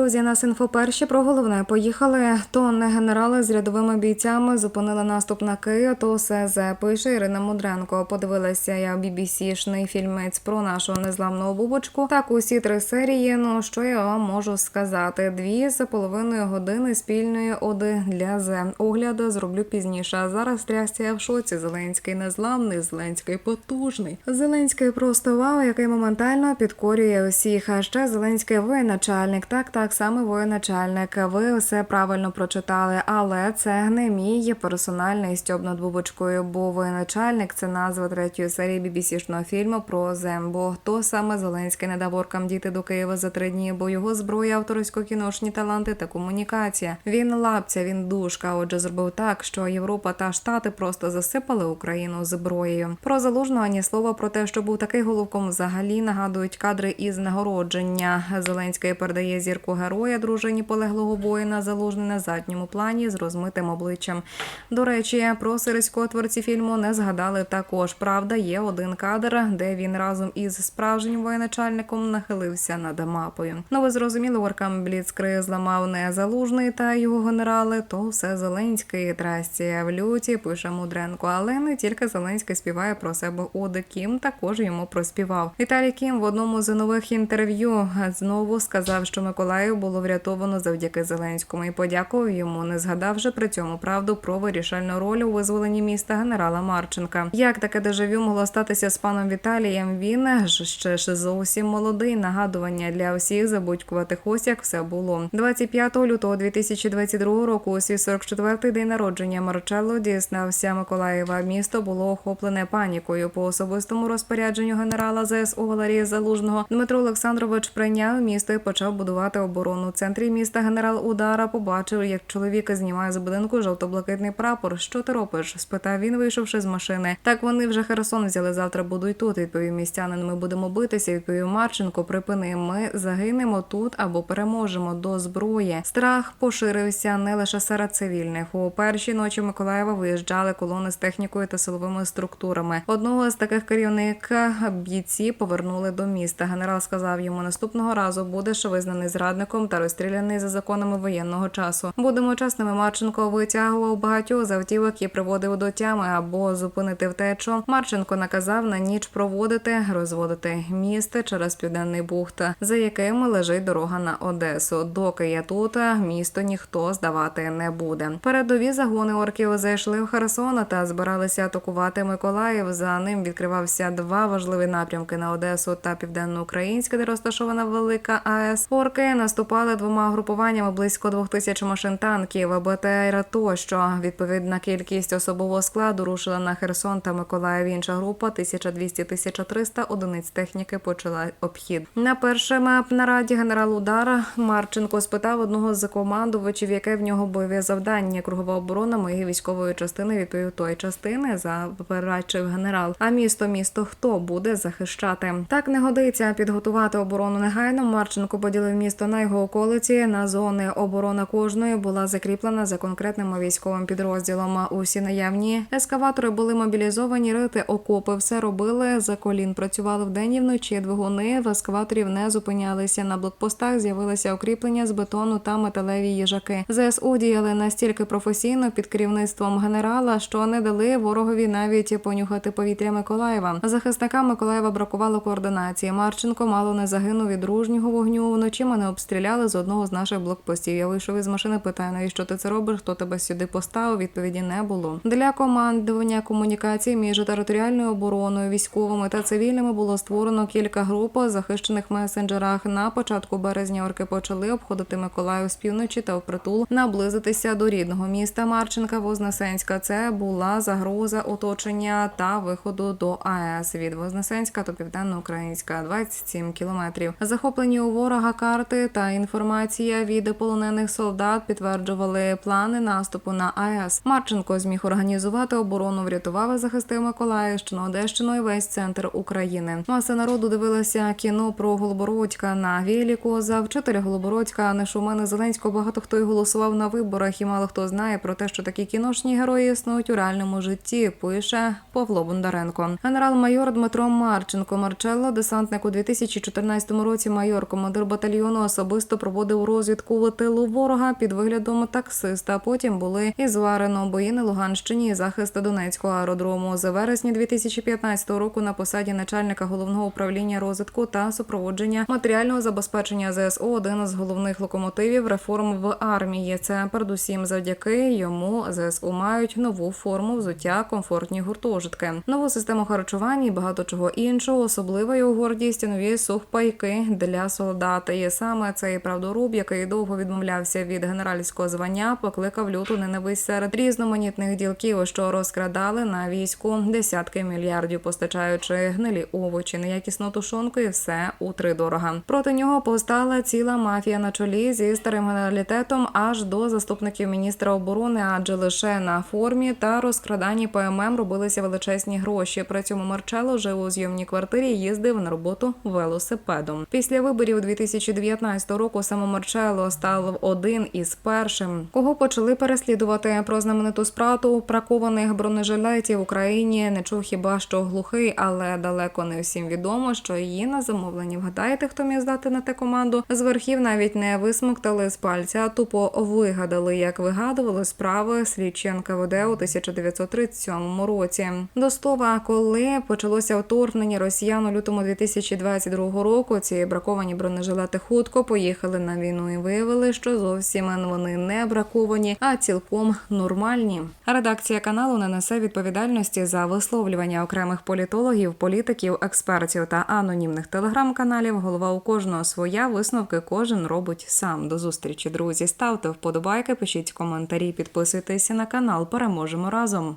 Друзі, нас інфоперші про головне поїхали. Тонни генерали з рядовими бійцями зупинили наступ на Київ. То СЗ пише Ірина Мудренко. Подивилася я BBC-шний фільмець про нашу незламну бубочку. Так, усі три серії. Ну що я вам можу сказати? Дві з половиною години спільної оди для З. Огляду зроблю пізніше. А зараз трясся в шоці. Зеленський незламний, Зеленський потужний. Зеленський просто вау, який моментально підкорює усіх. А ще Зеленський воєначальник. Так, так саме воєначальник. Ви все правильно прочитали, але це не мій персональний стьоб над бубочкою, бо воєначальник це назва третьої серії BBC-шного фільму про Зембо. Хто саме Зеленський не дав оркам діти до Києва за три дні, бо його зброя, авторсько-кіношні таланти та комунікація. Він лапця, він душка. Отже, зробив так, що Європа та Штати просто засипали Україну зброєю. Про залужного ані слова про те, що був такий головком, взагалі нагадують кадри із нагородження. Зеленський передає зірку героя дружині полеглого воїна залужний на задньому плані з розмитим обличчям. До речі, про сирського творці фільму не згадали також. Правда, є один кадр, де він разом із справжнім воєначальником нахилився над мапою. Ну ви зрозуміли, оркам Бліцкри зламав не залужний та його генерали, то все Зеленський трасті в люті пише Мудренко. Але не тільки Зеленський співає про себе оди Кім також йому проспівав. Віталій Кім в одному з нових інтерв'ю знову сказав, що Миколаїв було врятовано завдяки Зеленському і подякував йому, не згадавши при цьому правду про вирішальну роль у визволенні міста генерала Марченка. Як таке дежавю могло статися з паном Віталієм? Він ж ще ж зовсім молодий. Нагадування для всіх забудькуватих ось як все було. 25 лютого 2022 року, у свій 44-й день народження Марчелло дізнався Миколаєва. Місто було охоплене панікою по особистому розпорядженню генерала ЗСУ Валерія Залужного. Дмитро Олександрович прийняв місто і почав будувати оборону. У центрі міста генерал Удара побачив, як чоловік знімає з будинку жовто-блакитний прапор. Що ти робиш? спитав він, вийшовши з машини. Так вони вже Херсон взяли. Завтра будуть тут. Відповів містянин. Ми будемо битися. Відповів Марченко. Припини. Ми загинемо тут або переможемо до зброї. Страх поширився не лише серед цивільних. У перші ночі Миколаєва виїжджали колони з технікою та силовими структурами. Одного з таких керівник бійці повернули до міста. Генерал сказав йому наступного разу будеш визнаний зрадником та розстріляний за законами воєнного часу. Будемо чесними. Марченко витягував багатьох з автівок і приводив до тями або зупинити втечу. Марченко наказав на ніч проводити, розводити місто через південний бухт, за яким лежить дорога на Одесу. Доки я тут, місто ніхто здавати не буде. Передові загони орків зайшли в Херсон та збиралися атакувати Миколаїв. За ним відкривався два важливі напрямки на Одесу та Південноукраїнське, де розташована велика АЕС. Орки наступали двома групуваннями близько двох тисяч машин танків, БТР тощо. Відповідна кількість особового складу рушила на Херсон та Миколаїв. Інша група 1200-1300 одиниць техніки почала обхід. На першому нараді генерал Удара Марченко спитав одного з командувачів, яке в нього бойове завдання. Кругова оборона моєї військової частини відповів той частини заперечив генерал. А місто, місто хто буде захищати? Так не годиться підготувати оборону негайно. Марченко поділив місто на його околиці. На зони оборона кожної була закріплена за конкретним військовим підрозділом. Усі наявні ескаватори були мобілізовані, рити окопи. Все робили за колін. Працювали вдень і вночі. Двигуни в ескаваторів не зупинялися. На блокпостах з'явилися укріплення з бетону та металеві їжаки. ЗСУ діяли настільки професійно під керівництвом генерала, що не дали ворогові навіть понюхати повітря Миколаєва. Захисникам Миколаєва бракувало координації. Марченко мало не загинув від дружнього вогню. Вночі мене обстріляли з одного з наших блокпостів. Я вийшов із машини. Питаю, навіщо ти це робиш? Хто тебе сюди поставив? Відповіді не було. Для командування комунікації між територіальною обороною, військовими та цивільними було створено кілька груп у захищених месенджерах. На початку березня орки почали обходити Миколаїв з півночі та впритул наблизитися до рідного міста Марченка Вознесенська. Це була загроза оточення та виходу до АЕС від Вознесенська до Південноукраїнська 27 кілометрів. Захоплені у ворога карти та інформація від полонених солдат підтверджували плани наступу на АЕС. Марченко зміг організувати оборону, врятував і захистив Миколаївщину, Одещину і весь центр України. Маса народу дивилася кіно про Голобородька на Вєліку. За вчителя Голобородька не Шумана Зеленського багато хто й голосував на виборах, і мало хто знає про те, що такі кіношні герої існують у реальному житті. Пише Павло Бондаренко. Генерал-майор Дмитро Марченко Марчелло, десантник у 2014 році майор, командир батальйону особливо особисто проводив розвідку тилу ворога під виглядом таксиста. Потім були і зварено бої на Луганщині, і захист Донецького аеродрому. З вересня 2015 року на посаді начальника головного управління розвитку та супроводження матеріального забезпечення ЗСУ один з головних локомотивів реформ в армії. Це передусім завдяки йому ЗСУ мають нову форму взуття, комфортні гуртожитки, нову систему харчування і багато чого іншого. Особлива його гордість нові сухпайки для солдат. І саме цей правдоруб, який довго відмовлявся від генеральського звання, покликав люту ненависть серед різноманітних ділків, що розкрадали на війську десятки мільярдів, постачаючи гнилі овочі, неякісну тушонку і все утридорога. Проти нього повстала ціла мафія на чолі зі старим генералітетом аж до заступників міністра оборони, адже лише на формі та розкраданні ПММ робилися величезні гроші. При цьому Марчело жив у зйомній квартирі їздив на роботу велосипедом. Після виборів 2019 року саме Марчело став один із першим, кого почали переслідувати про знамениту спрату пракованих бронежилетів в Україні. Не чув хіба що глухий, але далеко не всім відомо, що її на замовлення. Вгадаєте, хто міг здати на те команду? З верхів навіть не висмоктали з пальця, тупо вигадали, як вигадували справи слідчі НКВД у 1937 році. До слова, коли почалося вторгнення росіян у лютому 2022 року, ці браковані бронежилети хутко поїхали на війну і виявили, що зовсім вони не браковані, а цілком нормальні. Редакція каналу не несе відповідальності за висловлювання окремих політологів, політиків, експертів та анонімних телеграм-каналів. Голова у кожного своя висновки кожен робить сам. До зустрічі, друзі. Ставте вподобайки, пишіть коментарі, підписуйтесь на канал. Переможемо разом.